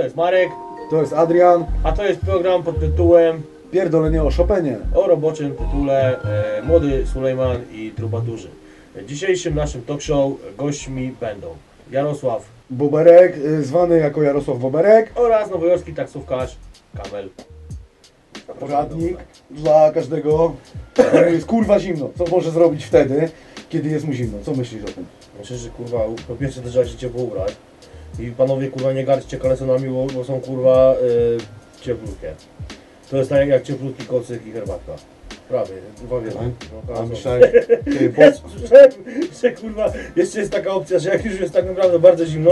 To jest Marek, To jest Adrian. a to jest program pod tytułem Pierdolenie o Chopinie. o roboczym tytule e, Młody Sulejman i Trubaturzy. Dzisiejszym naszym talk show gośćmi będą Jarosław Boberek, y, zwany jako Jarosław Boberek. oraz nowojorski taksówkarz Kamel. Poradnik dla każdego. któremu Jest kurwa zimno. Co może zrobić wtedy, kiedy jest mu zimno? Co myślisz o tym? Myślę, że kurwa, po pierwsze trzeba się ciepło ubrać. I panowie kurwa nie garćcie kalesonami, bo, bo są kurwa y, cieplutkie. To jest tak jak, cieplutki kocyk i herbatka. Prawie, dwa w jednym. No, A kalesony. myślałem, ty, po, Ja słyszałem, że kurwa, jeszcze jest taka opcja, że jak już jest tak naprawdę bardzo zimno,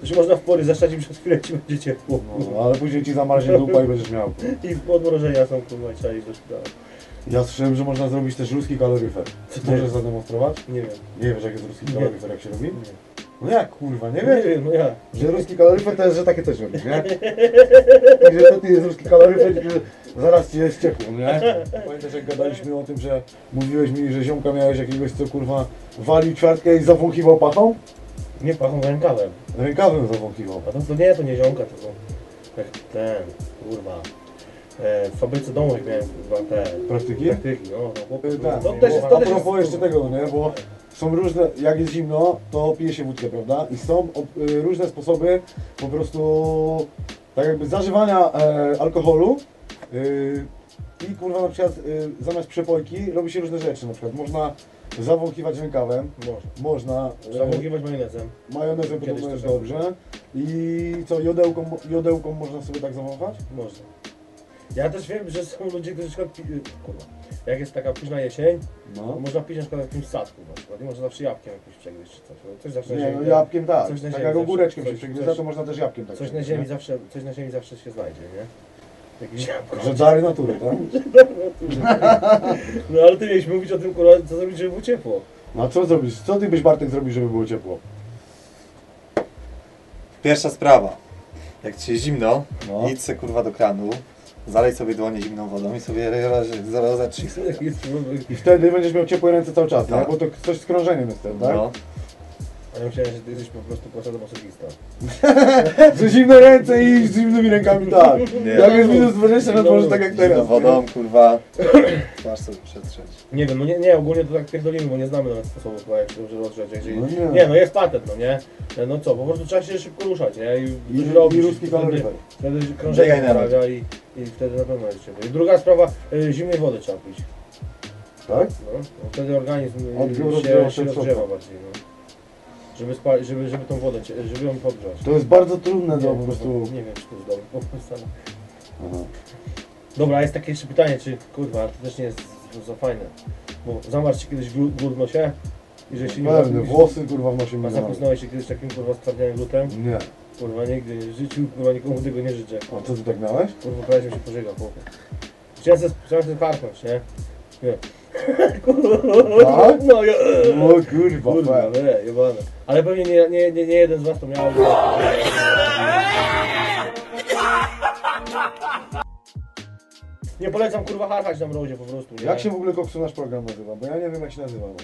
to się można w pory zaszczać i przez chwilę ci będzie ciepło. no, ale później ci zamarznie dupa i będziesz miał. I odmrożenia są kurwa, trzeba iść do szpitala. Ja słyszałem, że można zrobić też ruski kaloryfer. To Możesz jest? zademonstrować? Nie wiem. Nie wiesz jak jest ruski kaloryfer, jak się robi? Nie, No jak kurwa, nie wiesz? wiem, no ja. Że ruski kaloryfer to jest, że takie coś robisz, nie? Także to ty jest ruski kaloryfer, że zaraz ci jest ciepło, nie? Pamiętasz jak gadaliśmy o tym, że mówiłeś mi, że ziomka miałeś jakiegoś, co kurwa walił ćwiartkę i zawąchiwał pachą? Nie pachą rękawem. Rękawem zawąchiwał. A to, to nie, to nie ziomka, tylko tak ten, kurwa. E, w fabryce domowej miałem kurwa te Praktyki? praktyki, no, no chłopie, Y, Tak, to też to a też jest, propos jeszcze tego, nie? Bo są różne, jak jest zimno, to pije się wódkę, prawda? I są y, różne sposoby po prostu tak jakby zażywania e, alkoholu y, i kurwa na przykład y, zamiast przepojki robi się różne rzeczy, na przykład można zawąchiwać rękawem, Może. można e, Zawąchiwać majonezem. majonezem Kiedyś podobno jest też dobrze i co, jodełką, jodełką można sobie tak zawąchać? Można. Ja też wiem, że są ludzie, którzy na przykład, kurwa, jak jest taka późna jesień, to No. można pić na przykład w jakimś sadku na przykład i można zawsze jabłkiem jakimś przegryźć czy coś. No, Coś zawsze na Nie, ziemi, no jabłkiem tak, coś na tak ziemi jak zawsze- ogóreczkiem się coś- przegryza, coś- to można też jabłkiem tak coś na zrobić, ziemi nie? zawsze, coś na ziemi zawsze się znajdzie, nie? Jakieś jabłko. Że dary natury, tak? No ale ty mieliśmy mówić o tym, kurwa, co zrobić, żeby było ciepło. No a co zrobisz? Co ty byś Bartek zrobił, żeby było ciepło? Pierwsza sprawa. Jak ci jest zimno, No. idź se kurwa do kranu, zalej sobie dłonie zimną wodą i sobie zaraz zatrzyj sobie. I wtedy będziesz miał ciepłe ręce cały czas, Tak. nie? Bo to coś z krążeniem jest tak? No. Ja myślałem, że ty jesteś po prostu posadomasochista. Że zimne ręce i z zimnymi rękami, tak. Nie. Jak jest minus 20, no to może tak jak teraz. wodą, kurwa, twarz sobie przetrzeć. Nie wiem, no nie, nie, ogólnie to tak pierdolimy, bo nie znamy nawet sposobu, chyba, jak się dobrze rozgrzać. Jak się... No nie. nie. no jest patent, no nie? No co, po prostu trzeba się szybko ruszać, nie? I, I, coś robić, i ruski wtedy- kaloryfer. Wtedy krążenie Biegaj nawet. sprawia i, i wtedy na pewno jest ciepło. I druga sprawa, y, zimnej wody trzeba pić. Tak? No, no wtedy organizm y, rozgrzewa się, się rozgrzewa bardziej, no. Żeby, spali, żeby, żeby tą wodę, żeby ją podgrzać. To jest bardzo trudne do po prostu... Nie wiem, czy to jest dobre. Aha. Dobra, jest takie jeszcze pytanie, czy kurwa, to też nie jest za- fajne. Bo zamarł ci kiedyś glu- glut w nosie? I że się nie Pewne, włosy kurwa w nosie A zapoznałeś się kiedyś takim kurwa stwardniałym glutem? Nie. Kurwa nigdy w życiu, kurwa nikomu tego nie życzę. A co ty tak miałeś? Kurwa prawie się pożega chłopie. Chciałem se parknąć, nie? Nie. Kurwa, Tak? no ja... O kurwa, Kurwa, fe. nie, jebane. Ale pewnie nie, nie, nie, nie jeden z was to miał. Nie polecam kurwa harchać na mrozie po prostu, nie? Jak się w ogóle koksu nasz program nazywa? Bo ja nie wiem jak się nazywa. No.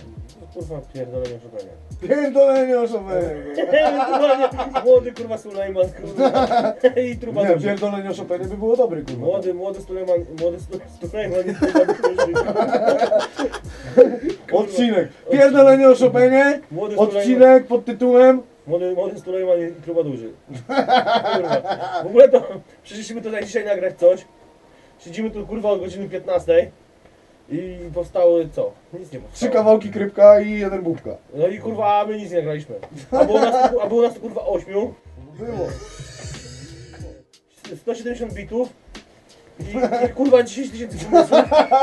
No, kurwa pierdolenie szukania. Pierdolenie o Chopinie. Ewentualnie młody kurwa Sulejman, kurwa. I truba Nie, duży. pierdolenie o Chopinie by było dobry kurwa. Młody, młody Sulejman, młody Stu- Sulejman duży. Odcinek. Pierdolenie o Chopinie. Młody Sulejman, Odcinek pod tytułem młody, młody Sulejman i truba duży. Kurwa. W ogóle to przyszliśmy tutaj dzisiaj nagrać coś. Siedzimy tu kurwa od godziny 15 i powstały co? Nic nie powstało. trzy kawałki krypka i jeden bubka. No i kurwa my nic nie nagraliśmy. A było nas, tu- a było nas tu kurwa 8. Było. 170 bitów i, i kurwa 10 tysięcy pomysłów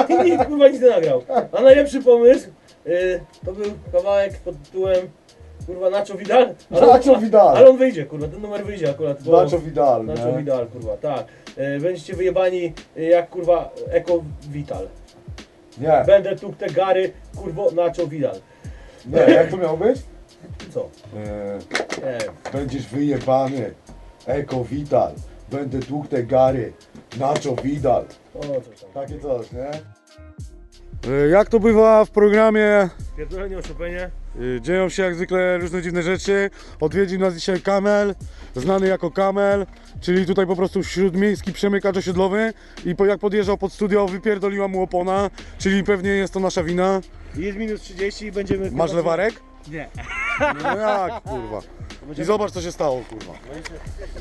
i nikt kurwa nic nie nagrał. A najlepszy pomysł y, to był kawałek pod tytułem kurwa Nacho Vidal. Ale, Nacho Vidal. Ale on wyjdzie kurwa, ten numer wyjdzie akurat. bo- Nacho Vidal, Nacho nie? Vidal kurwa, tak. Y, będziecie wyjebani y, jak kurwa Eko Vital. Nie, Będę tuk te gary, kurwo Nacho Vidal. nie, jak to miało być? Co? Eee, Nie wiem. będziesz wyjebany. Eko Vidal. Będę tłukł te gary. Nacho Vidal. O, coś tam. Takie coś, nie? Jak to bywa w programie Pierdolenie o Chopinie. Y, Dzieją się jak zwykle różne dziwne rzeczy. Odwiedził nas dzisiaj Kamel, znany jako Kamel, czyli tutaj po prostu śródmiejski przemykacz osiedlowy i po, jak podjeżdżał pod studio wypierdoliła mu opona, czyli pewnie jest to nasza wina. Jest minus 30 i będziemy... Masz lewarek? Nie. No jak kurwa. I zobacz co się stało kurwa.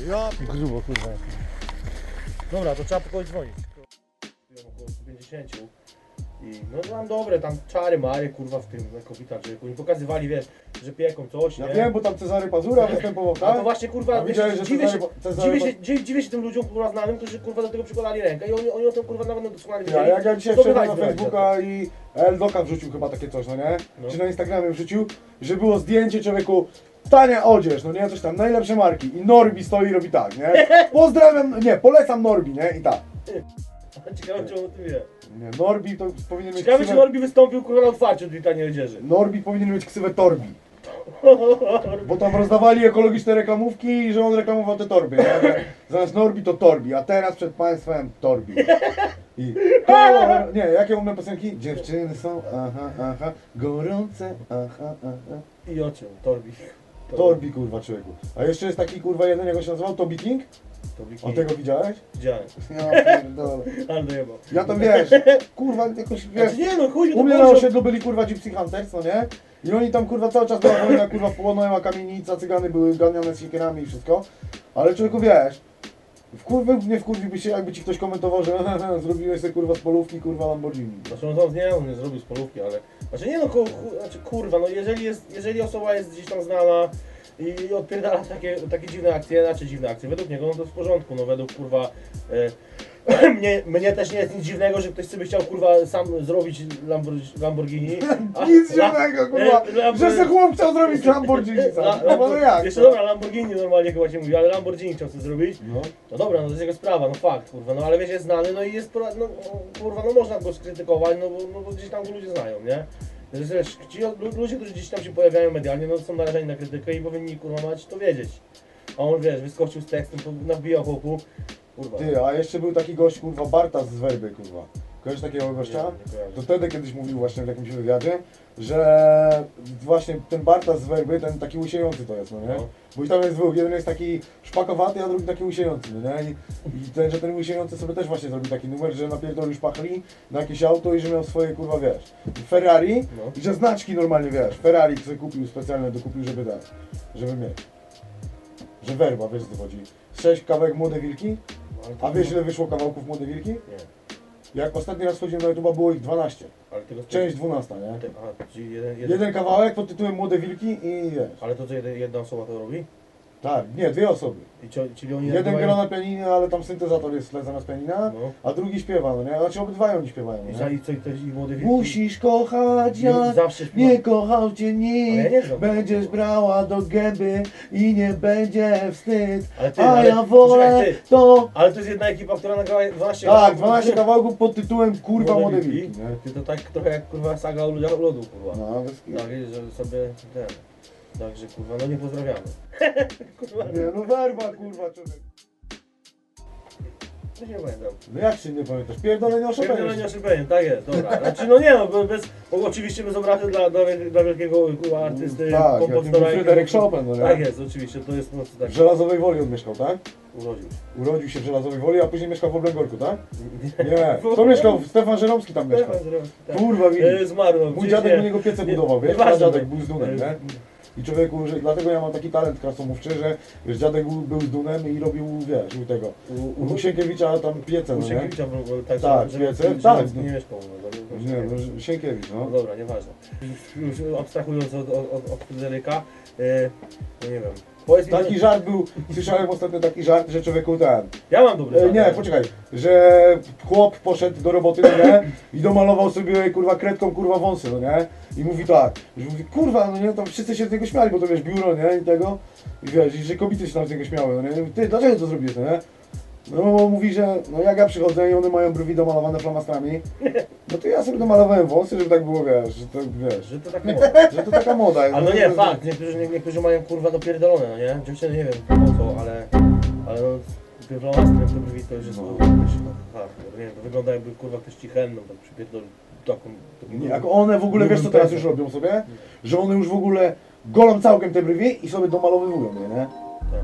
Ja Grubo, kurwa. Dobra, to trzeba pokoju dzwonić. Mam około 150 i no mam dobre, tam czary mary, kurwa, w tym kobietach, że nie pokazywali, wiesz, że pieką coś, Ja nie? wiem, bo tam Cezary Pazura występował, A to tak? właśnie, kurwa, A wiesz, widziałeś, że dziwię, się, Cezary- Cezary- dziwię, się, dziwię, dziwię się tym ludziom, kurwa, znanym, którzy, kurwa, do tego przykładali rękę i oni, oni o tym, kurwa, nawet doskonale Ja, wiedzieli. jak ja dzisiaj wszedłem na Facebooka i Eldoka wrzucił chyba takie coś, no nie? No. Czy na Instagramie wrzucił, że było zdjęcie człowieku Tania odzież, no nie, coś tam, najlepsze marki i Norbi stoi i robi tak, nie? Pozdrawiam, nie, polecam Norbi, nie? I tak. Ciekawe, czy on o tym wie. Nie, Norbi to powinien mieć Ciekawe, czy ksywę... Norbi wystąpił, kurwa, na otwarciu taniej odzieży. Norbi powinien mieć ksywę Torbi. Bo tam rozdawali ekologiczne reklamówki i że on reklamował te torby, nie? Zamiast Norbi to Torbi, a teraz przed państwem Torbi. I kolor... Nie, jakie umie piosenki? Dziewczyny są, aha, aha, gorące, aha, aha. I o czym? Torbi. Torbi kurwa człowieku. A jeszcze jest taki kurwa jeden, jak on się nazywał, Tobi King? Torbi. On tego widziałeś? Widziałem. Ja pierdolę. Ale dojebał. Ja tam wiesz, kurwa jakoś wiesz, Znaczy nie no, chuj, u mnie to na osiedlu byli kurwa Gypsy Hunters, no nie? I oni tam kurwa cały czas była wojna, kurwa płonęła kamienica, cygany były ganiane z siekierami i wszystko. Ale człowieku wiesz, wkurwy nie wkurwiłby się jakby ci ktoś komentował, że zrobiłeś sobie kurwa z polówki kurwa Lamborghini. Znaczy on, on nie, on nie zrobił z polówki, ale... Znaczy nie no, ku, ku, znaczy kurwa, no jeżeli, jest, jeżeli osoba jest gdzieś tam znana i odpierdala takie, takie dziwne akcje, znaczy dziwne akcje, według niego no to w porządku, no według kurwa... E, mnie, mnie też nie jest nic dziwnego, że ktoś sobie chciał kurwa sam zrobić Lambor- Lamborghini. a- Nic la- dziwnego kurwa, e, Lambo- że se chłop chciał zrobić Lamborghini La, sam. No bo no jak? Jeszcze no? dobra, Lamborghini normalnie chyba się mówi, ale Lamborghini chciał sobie zrobić. No. No dobra, no to jest jego sprawa, no fakt, kurwa, no ale wiesz, jest znany, no i jest, no no, kurwa, no można go skrytykować, no bo, no bo gdzieś tam go ludzie znają, nie? Wiesz, wiesz, ci lu- ludzie, którzy gdzieś tam się pojawiają medialnie, no są narażeni na krytykę i powinni, kurwa, mać to wiedzieć. A on, wiesz, wyskoczył z tekstem, nabijał chłopu, kurwa. Ty, a jeszcze był taki gość kurwa Bartas z Werby kurwa. Kojarzysz takiego gościa? To wtedy kiedyś mówił właśnie w jakimś wywiadzie, że właśnie ten Bartas z Werby, ten taki łysiejący to jest, no nie? No. Bo i tam jest dwóch, jeden jest taki szpakowaty, a drugi taki łysiejący, no nie? I, i ten, że ten łysiejący sobie też właśnie zrobił taki numer, że napierdolił szpachli na jakieś auto i że miał swoje kurwa, wiesz, Ferrari No. i że znaczki normalnie, wiesz, Ferrari sobie kupił specjalne, dokupił, żeby dać, żeby mieć. Że werba, wiesz co chodzi. Sześć kawałek Młode Wilki, to- a wiesz ile wyszło kawałków Młode Wilki? Nie, Jak ostatni raz chodziłem na YouTube, było ich 12. ale tego... Część 12, nie? Aha, czyli jeden, jeden, Jeden kawałek pod tytułem Młode Wilki i wiesz. Ale to co, jeden, jedna osoba to robi? Tak, nie, dwie osoby. I cio, czyli oni Jeden nagrywają- gra na pianinie, ale tam syntezator jest zamiast pianina, No. a drugi śpiewa, no nie? Znaczy obydwaj oni śpiewają, I, za- nie? i co, i to i młody wilki... Musisz kochać jak zawsze śpiewa- nie kochał cię Ale nikt, ja nie znam. będziesz brała do gęby i nie będzie wstyd, Ale ty, a ale- ja wolę poczekaj, ty. to... Ale to jest jedna ekipa, która nagrała 12 Tak, 12 kawałków pod tytułem Kurwa Młode Wilki? Ty to tak trochę jak kurwa saga o ludziach lodu, kurwa. No, bez kitu. Tak, że sobie ten. Także kurwa, no nie pozdrawiamy. kurwa, Nie, no werba kurwa człowiek. no nie pamiętam. No jak się nie pamiętasz? Pierdolenie o Pierdolenie Chopinie. oszybienie, tak jest, dobra. Znaczy no nie no, bez, bez bo oczywiście bez obrazy dla, dla, dla wielkiego kurwa, artysty, Tak, jakim kompozytora. był i- Fryderyk Chopin, no nie? Tak jest, oczywiście, to jest no tak W Żelazowej Woli on mieszkał, tak? urodził się. Urodził się w Żelazowej Woli, a później mieszkał w Oblęgorku, tak? Nie, kto mieszkał? Stefan Żeromski tam mieszkał. Tak. Kurwa, E, widzisz. Zmarł. no, Mój gdzieś dziadek nie- u niego piece nie- budował, wiesz? nieważne, dziadek no. był z Dunem, nie? I człowieku, że dlatego ja mam taki talent krasomówczy, że wiesz, dziadek był, był z Dunem i robił, wiesz, u tego. U, U Husienkiewicza tam piece, u no nie? Sienkiewicza, bo tak, Tak, że- wiece, że- tak. że Nie mieszkał. no, to- Nie, no Sienkiewicz, No dobra, nieważne. Już, już abstrahując od, od, od, od Fryderyka, e, no nie wiem. Powiedz mi, Taki żart był, słyszałem ostatnio taki żart, że człowieku ten, ja mam dobry E, żart. nie, poczekaj, że chłop poszedł do roboty, no nie? I domalował sobie kurwa kredką kurwa wąsy, no nie? I mówi tak, że mówi, kurwa, no nie, tam wszyscy się z niego śmiali, bo to wiesz, biuro, nie? I tego. I wiesz, i że kobiety się tam z niego śmiały, no nie? Ty, dlaczego to zrobiłeś, no nie? No bo mówi, że no jak ja przychodzę i one mają brwi domalowane flamastrami, no to ja sobie domalowałem wąsy, żeby tak było, wiesz, że to wiesz, Że to tak że to taka moda. Ale no że- nie, fakt, niektórzy, nie, niektórzy mają kurwa dopierdolone, no nie? Dziewczyny nie wiem po co, ale, ale no, tym flamastrem to brwi to już jest No. kurwa, jakoś, no, hardcore, nie wiem, to wygląda jakby kurwa ktoś ci henną tak przypierdolił. taką... taką Nie, jak one w ogóle, wiesz co teraz już robią sobie? Że one już w ogóle golą całkiem te brwi i sobie domalowywują je, nie? Tak.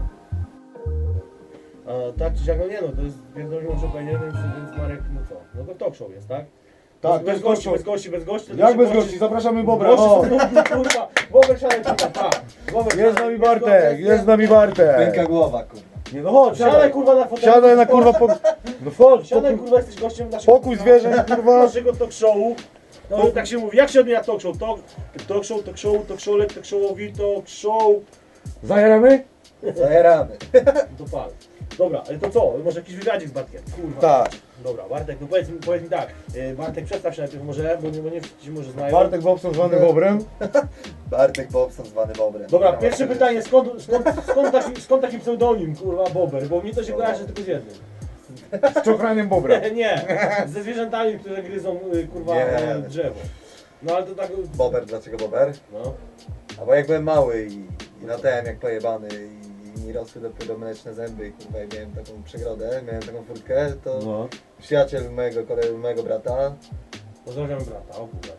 A tak czy siak, no nie no, to jest pierdolnie Chopinie, więc, więc Marek, no co? No to talk show jest, tak? Tak, bez, bez gości, bez gości, bez gości. Jak bez gości- gości? Zapraszamy Bobra. O, kurwa. Bober tak. Bober, jest z nami Bartek, jest z nami Bartek. Pęka głowa, kurwa. Nie no chodź, Siadaj siadaj. kurwa na fotel. Siadaj na kurwa po... No chodź, Siadaj pokój, kurwa, jesteś gościem naszego... pokój zwierzęć, kurwa. Naszego talk showu. No tak się mówi, jak się odmienia talk show? Talk, talk show, talk show, talk show, talk showowi, talk show. Zajeramy? Zajeramy. To. Dobra, ale to co? Może jakiś wywiadzik z Bartkiem? Kurwa. Tak. Dobra, Bartek, no powiedz mi, powiedz mi tak. e, Bartek, przedstaw się najpierw może, bo nie, bo nie wszyscy może znają. Bartek Bobson zwany Bobrem. Bartek Bobson zwany Bobrem. Dobra, pierwsze pytanie, skąd, skąd, skąd, taki, skąd taki pseudonim, kurwa, Bober? Bo mnie to się kojarzy tylko z jednym. Z czochraniem Bobra. Nie, ze zwierzętami, które gryzą, y, kurwa, Nie. e, drzewo. No ale to tak... Bober, dlaczego Bober? No. A bo jak byłem mały i, i latałem jak pojebany i mi rosły dopiero mleczne zęby i kurwa i miałem taką przegrodę, miałem taką furtkę, to No. przyjaciel mojego, kolegi, mojego brata Pozdrawiam brata, o kurwa.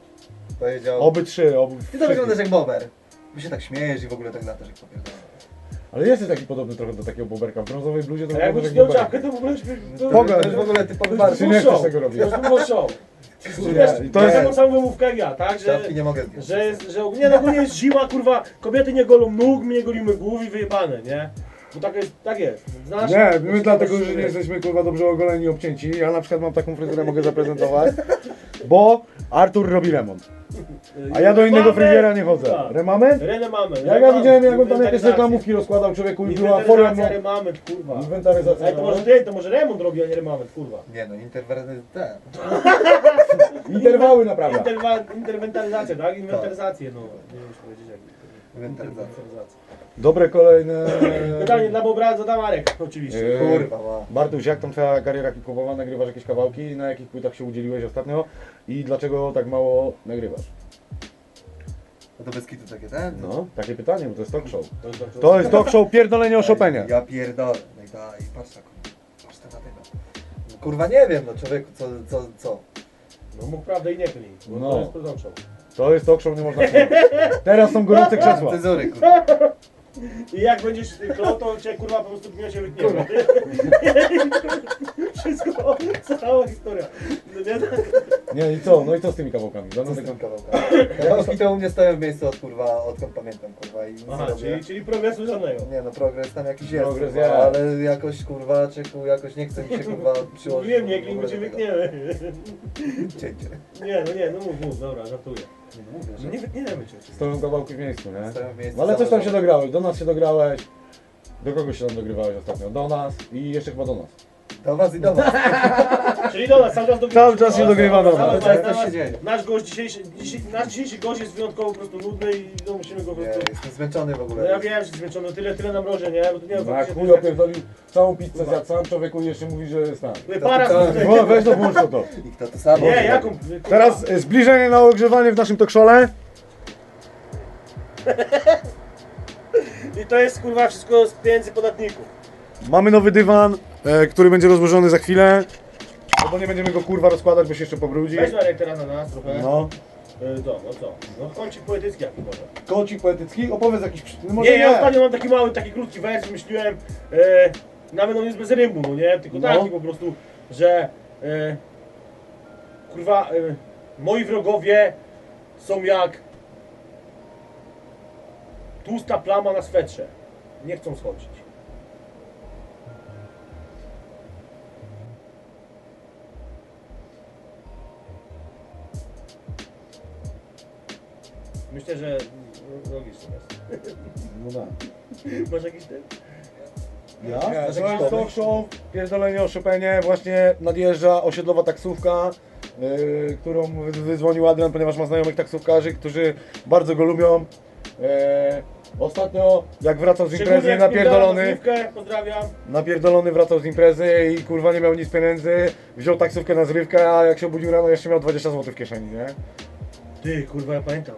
powiedział Oby trzy, oby Ty to wyglądasz jak Bober. Ty się tak śmiejesz i w ogóle tak latasz jak popierdolony. Ale jesteś taki podobny trochę do takiego Boberka. W brązowej bluzie to A jakby wyglądasz zdjął jak czapkę, Boberek. to w ogóle... śmie- To, Pogląd. To jest w ogóle typowy to jest Czy full nie chcesz show. tego robić? To show. Wiesz, to to jest jest- taką samą wymówkę jak ja, tak? Że, Czapki nie mogę zdjąć. że, jest, że nie, no ogólnie jest zima, kurwa, kobiety nie golą nóg, my nie golimy głów i wyjebane, nie? Bo tak jest, tak jest. Znasz? Nie, my dlatego, że nie jesteśmy kurwa dobrze ogoleni i obcięci. Ja na przykład mam taką fryzurę, mogę zaprezentować. Bo Artur robi remont. A ja do innego fryzjera nie chodzę. kurwa. Remament? Jak ja widziałem, jak on tam jakieś reklamówki rozkładał człowieku i była folia. Inwentaryzacja, remament, kurwa. Inwentaryzacja. Ale to może ty, to może remont robi, a nie remament, kurwa. Nie no, ten. Interwały naprawdę. Interwa, interwentaryzacja, tak? Inwentaryzację, no. Nie wiem, czy powiedzieć jak. Inwentaryzacja. Dobre kolejne. Pytanie dla Bobra zada Marek, oczywiście. Eee, Kurwa ma. Bartuś, jak tam twoja kariera hip-hopowa? Nagrywasz jakieś kawałki? Na jakich płytach się udzieliłeś ostatnio? I dlaczego tak mało nagrywasz? No to bez kitu takie ten? No, takie pytanie, bo to jest talk show. To jest tak, To jest talk show pierdolenie o Chopinie. Ja pierdolę. No i daj, patrz na kurwa. Patrz na tego. No, kurwa nie wiem, no człowieku, co, co, co? No mów prawdę i nie klij, bo No. to jest production. To jest talk show, nie można. Teraz są gorące krzesła. Cezury, kurwa. I jak będziesz klął, to cię kurwa po prostu gniecie wytniemy. Wszystko, cała historia. No nie tak? Nie, i co? No i co z tymi kawałkami? Co z tylko... tym kawałkami? Kawałki to u mnie stoją w miejscu od kurwa, odkąd pamiętam kurwa i nic nie Aha, robię. czyli, czyli progresu żadnego. Nie no, progres tam jakiś jest, Progres kurwa, jest. ale jakoś kurwa, czeku, jakoś nie chce mi się kurwa przyłożyć. Wiem, nie w ogóle bo cię tego. wytniemy. Cięcie. Nie, no nie, no mów, mów, dobra, żartuję. Nie no, mówię, że No nie wytniemy cię. Stoją kawałki w miejscu, nie? stoją w miejscu No ale coś tam się dograłeś. Do nas się dograłeś. Do kogo się tam dogrywałeś ostatnio? Do nas i jeszcze chyba do nas. Do was i do was. Czyli do nas, cały czas dogrywa. Cały czas się dogrywa do nas. Cały czas się dzieje. Nasz gość dzisiejszy, dzisiaj, nasz dzisiejszy gość jest wyjątkowo po prostu nudny i no, musimy go Nie, prostu... jestem zmęczony w ogóle. No ja wiem, że zmęczony, tyle, tyle nam roże, nie? Bo to nie wiem, No faktycznie chuj opierdolił całą pizzę zjadł sam człowieku i jeszcze mówi, że jest tam. Para. No weź to włącz to. to. I kto to samo? Nie, jaką? Teraz zbliżenie na ogrzewanie w naszym talkszole. I to jest kurwa wszystko z pieniędzy podatników. Mamy nowy dywan, e, który będzie rozłożony za chwilę. No bo nie będziemy go kurwa rozkładać, bo się jeszcze pobrudzi. Weź Marek teraz na nas trochę. No. Y, To, no co? No kącik poetycki jaki może. Kocik poetycki, opowiedz jakiś... przy- No może Nie, nie, ja ostatnio mam taki mały, taki krótki wers, wymyśliłem, e, nawet on jest bez rymu, no nie? Tylko No. taki po prostu, że e, kurwa, e, moi wrogowie są jak tłusta plama na swetrze. Nie chcą schodzić. Myślę, że no, logiczne jest. No tak. Masz jakiś ten? Ja? Pomysł? talk show, pierdolenie o Chopinie, właśnie nadjeżdża osiedlowa taksówka, yy, którą wy- wydzwonił Adrian, ponieważ ma znajomych taksówkarzy, którzy bardzo go lubią. Yy, ostatnio, jak wracał z imprezy, jak napierdolony, Pozdrawiam. napierdolony wracał z imprezy i kurwa nie miał nic pieniędzy, wziął taksówkę na zrywkę, a jak się obudził rano jeszcze miał 20 zł w kieszeni, nie? Ty, kurwa, ja pamiętam.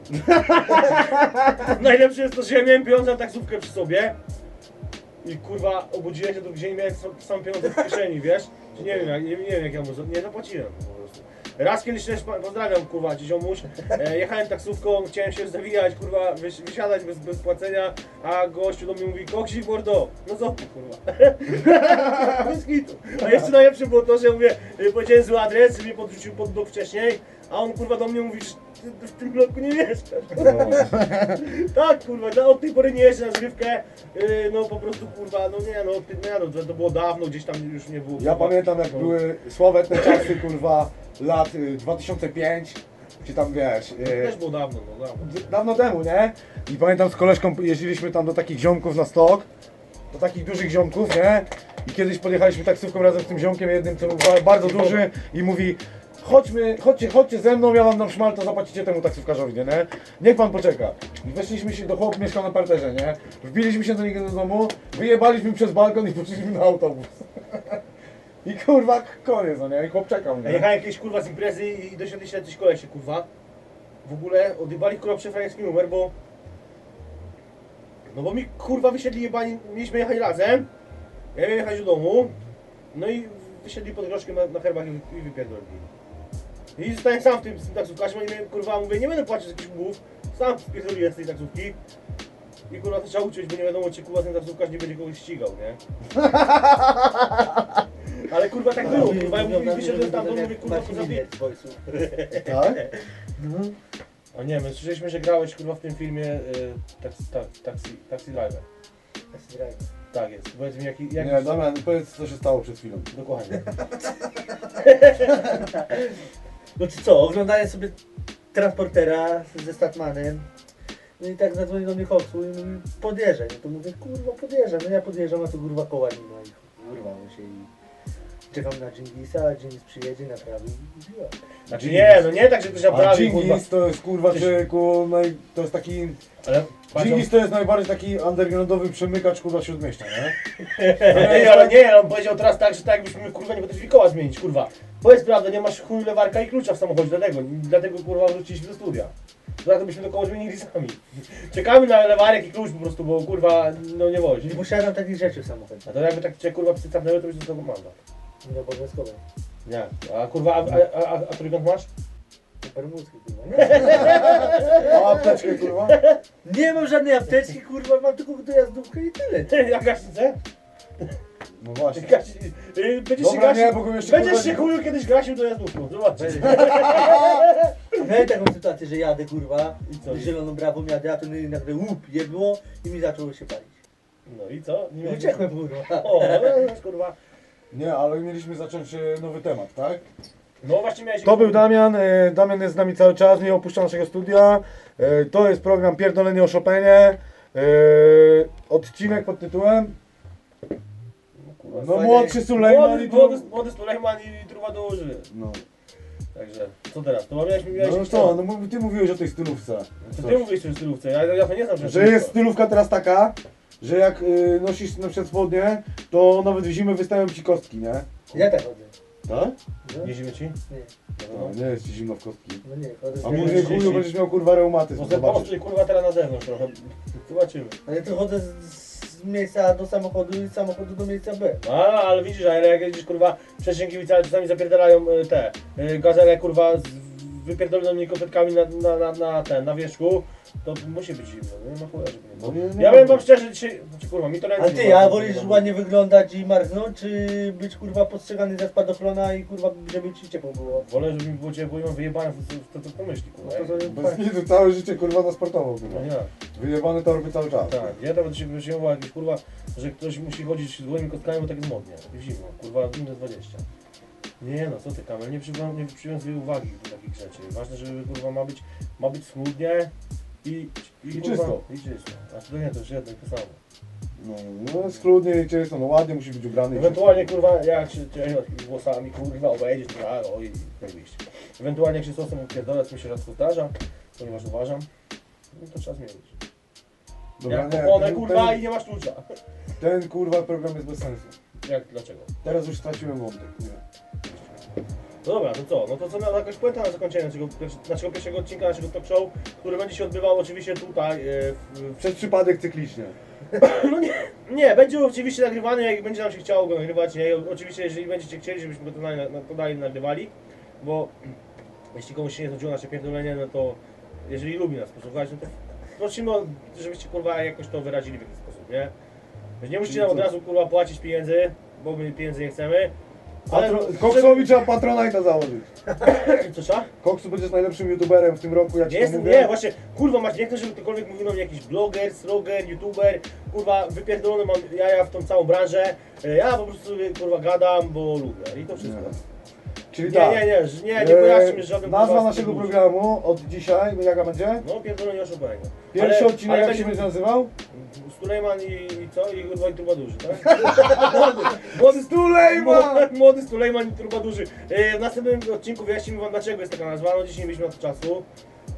Najlepsze jest to, że ja miałem pieniądze na taksówkę przy sobie i kurwa obudziłem się do dzień miałem sam- pieniądze w kieszeni, wiesz? Nie wiem, jak, nie, nie wiem jak ja mu nie zapłaciłem po prostu. Raz kiedyś też pozdrawiam kurwa ziomuś. E, jechałem taksówką, chciałem się zawijać, kurwa, wysi- wysiadać bez, bez płacenia, a gościu do mnie mówi, koksik mordo, no co kurwa. bez kitu. A jeszcze najlepsze było to, że mówię, y, powiedziałem zły adres, mnie podrzucił pod blok wcześniej, a on kurwa do mnie mówi, w tym bloku nie mieszkasz. tak kurwa, no, od tej pory nie jeżdżę na zrywkę, y, no po prostu kurwa, no nie no, ty, nie, no to było dawno, gdzieś tam już nie było. Ja kurwa. pamiętam jak No. były sławetne czasy, kurwa, lat y, 2005, czy tam wiesz, To y, też było dawno, no dawno. d- dawno temu, nie? I pamiętam z koleżką jeździliśmy tam do takich ziomków na stok, do takich dużych ziomków, nie? I kiedyś podjechaliśmy taksówką razem z tym ziomkiem jednym, co był ba- bardzo duży i mówi Chodźmy, chodźcie, chodźcie ze mną, ja wam dam szmal, to zapłacicie temu taksówkarzowi, nie? nie? Niech pan poczeka. Weszliśmy się do chłop mieszkał na parterze, nie? Wbiliśmy się do niego do domu, wyjebaliśmy przez balkon i poszliśmy na autobus. I kurwa, koniec, no nie? I chłop czekał, Ja nie? jechałem jakieś kurwa z imprezy i dosiadli się jacyś kolesie kurwa. W ogóle odjebali kurwa przefrajerski numer, bo... No bo mi kurwa wysiedli jebani, mieliśmy jechać razem. Ja miałem jechać do domu. No i wysiedli pod groszkiem na, na i wypierdolili. I zostałem sam w tym, z tym taksówkarzem i miałem, kurwa mówię, nie będę płacić jakichś umów. Sam spierdoliłem z tej taksówki. I kurwa to trzeba uczyć, bo nie wiadomo czy kurwa ten taksówkarz nie będzie kogoś ścigał, nie? Ale kurwa tak było, kurwa ja mówię, wyszedłem tam, to mówię kurwa poza tym. Tak? A nie, my słyszeliśmy, że grałeś kurwa w tym filmie y, taxi, tak, taxi, taxi Driver. Tak jest. Powiedz mi jaki, jaki Nie, Damian, powiedz co się stało przed chwilą. Dokładnie. No czy co, oglądałem sobie transportera ze Statmanem. No i tak zadzwonił do mnie Koksu i mówi podjeżdżaj. No to mówię, kurwa podjeżdżam. No ja podjeżdżam, a tu kurwa koła nie ma i kurwa mu się i czekam na Dżingisa, a Dżingis przyjedzie, naprawi i biła. Znaczy nie, no nie tak, że ktoś A naprawił kurwa. Dżingis to jest kurwa człowieku, naj, to jest taki... Ale patrz, Dżingis to jest najbardziej taki undergroundowy przemykacz kurwa śródmieścia, nie? nie, ale nie, on powiedział teraz tak, że tak jakbyśmy kurwa nie potrafili koła zmienić, kurwa. Powiedz prawdę, nie masz chuj lewarka i klucza w samochodzie, dlatego, dlatego kurwa wróciliśmy do studia. Dlatego byśmy to koło zmienili sami. Czekamy na lewarek i klucz po prostu, bo kurwa no nie wozi. Nie posiadam takich rzeczy w samochodzie. A to jakby tak cię kurwa psy to byś dostał mandat. Nie obowiązkowe. Nie. A kurwa, a, a, a, a trójkąt masz? Supermucki kurwa. Nie, A apteczkę kurwa? nie mam żadnej apteczki kurwa, mam tylko dojazdówkę i tyle. Jak gaśnicę? No właśnie. Gasi, y, będziesz się Dobra, gasił, nie, bo go jeszcze będziesz kurwa- się chuju kiedyś gasił do jazdówką, zobacz. Miałem taką sytuację, że jadę kurwa, I co? zieloną brawą jadę, a to nagle łup jebło i mi zaczęło się palić. No i co? I miałeś- uciekłem kurwa. O, no, kurwa. Nie, ale mieliśmy zacząć e, nowy temat, tak? No właśnie miałeś... To był Damian, e, Damian jest z nami cały czas, nie opuszcza naszego studia. E, To jest program Pierdolenie o Chopinie. E, Odcinek pod tytułem No młodszy Sulejman Młody, i młody, tu... młody Sulejman i trubadurzy. No, Także, co teraz? To miałeś, miałeś no co, no mów- ty mówiłeś o tej stylówce. Co ty mówisz o tej stylówce? Ja, ja to nie znam. Że jest stylówka teraz taka, że jak y, nosisz na przykład spodnie, to nawet w zimę wystają ci kostki, nie? Ja tak chodzę. Tak? No, Nie zimy ci? nie, No, nie jest ci zimno w kostki. no nie, chodzę A z mówię, Jeśli- chuju, będziesz miał kurwa reumatyzm, Może zobaczysz. kurwa teraz na zewnątrz trochę. Zobaczymy. Ale to chodzę z, z miejsca do samochodu i z samochodu do miejsca B. A, ale widzisz, ale jak jedziesz kurwa, przesięgiewicami czasami zapierdalają y, te y, gazele kurwa z wypierdolonymi kotletkami na, na, na, na ten, na wierzchu, to musi być zimno, no nie ma chuja, żeby nie No było. nie Ja powiem wam szczerze, dzisiaj, znaczy kurwa, mi to ręce ty, nie a ma. wolisz ładnie wyglądać i marznąć, czy być kurwa postrzegany za spadochrona i kurwa, żeby ci ciepło było? Wolę, żeby mi było ciepło i mam wyjebane w, w, w, to pomyśli, No kurwa. to sobie Bez nidu, całe życie kurwa na sportowo, No kurwa. nie, Wyjebane torby cały czas. tak, ja to będę się wysiłował jakieś kurwa, że ktoś musi chodzić z gołymi kostkami, bo tak jest modnie, w zimno, kurwa, minus 20. Nie no, co ty Kamil, nie, przywią- nie przywiązuj uwagi do takich rzeczy. Ważne, żeby kurwa ma być, ma być schludnie i, i, I kurwa, czysto. I czysto. A to nie, to już jedno i to samo. No, no schludnie i czysto, no ładnie musi być ubrany. i Ewentualnie kurwa, jak się cię włosami kurwa obejdziesz, to a, o i zajebiście. Ewentualnie jak się sosem upierdolę, co mi się rzadko zdarza, ponieważ uważam, no to trzeba zmienić. Dobra, jak nie, ten, kurwa ten, i nie masz klucza. ten kurwa program jest bez sensu. Jak, dlaczego? Teraz już straciłem wątek. Nie. No dobra, to co? No to co miała jakaś puenta na zakończenie naszego, naszego pierwszego odcinka naszego talk show, który będzie się odbywał oczywiście tutaj e, w, Przez przypadek cyklicznie. No nie, nie, będzie oczywiście nagrywany, jak będzie nam się chciało go nagrywać, nie? Oczywiście, jeżeli będziecie chcieli, żebyśmy to dalej, na- to dalej nagrywali, bo jeśli komuś się nie znudziło nasze pierdolenie, no to jeżeli lubi nas posłuchać, no to prosimy, o- żebyście kurwa jakoś to wyrazili w jakiś sposób, nie? Nie musicie nam od razu kurwa płacić pieniędzy, bo my pieniędzy nie chcemy. Patro... Koksowi trzeba Patronite'a założyć. Co trzeba? Koksu będziesz najlepszym youtuberem w tym roku, jak Nie ci to jestem, mówię. nie, właśnie, kurwa, macie, nie chcę, żeby ktokolwiek mówił na mnie jakiś bloger, sloger, youtuber, kurwa, wypierdolony mam jaja w tą całą branżę, E, ja po prostu kurwa, gadam, bo lubię i to wszystko. Nie. Czyli Nie, tak. nie, nie, że- nie, nie kojarzcie mnie z żadnym Nazwa kurwa, naszego programu od dzisiaj, jaka będzie? No, pierdolenie oszukanie. Pierwszy Ale- odcinek ale jak się będzie nazywał? Sulejman i, i co? I i Trubadurzy, tak? młody, młody Sulejman! Młody, Sulejman i Trubadurzy. E, W następnym odcinku wyjaśnimy wam dlaczego jest taka nazwa, no dzisiaj nie mieliśmy na to czasu.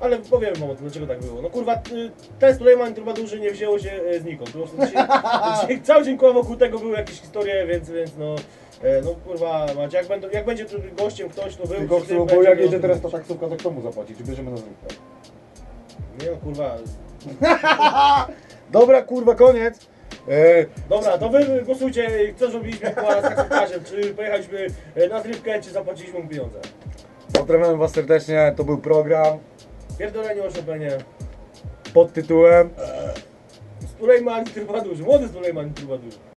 Ale powiem wam o tym, dlaczego tak było. No kurwa, y, ten Sulejman i Trubadurzy nie wzięło się e, znikąd. Po prostu dzisiaj, dzisiaj cały dzień koło wokół tego były jakieś historie, więc, więc no... e, No kurwa, macie, jak, będą, jak będzie tu gościem ktoś, to był Tylko przy tym, bo będzie jak jedzie teraz ta taksówka, to kto mu zapłaci? Czy bierzemy na zrywkę? Nie no kurwa, Dobra, kurwa, koniec. E, Dobra, to wy głosujcie, co zrobiliśmy kurwa, z taksówkarzem, czy pojechaliśmy e, na zrywkę, czy zapłaciliśmy mu pieniądze. Pozdrawiam was serdecznie, to był program Pierdolenie oszopenie. pod tytułem Sulejman i Trubadurzy, młody Sulejman i Trubadurzy.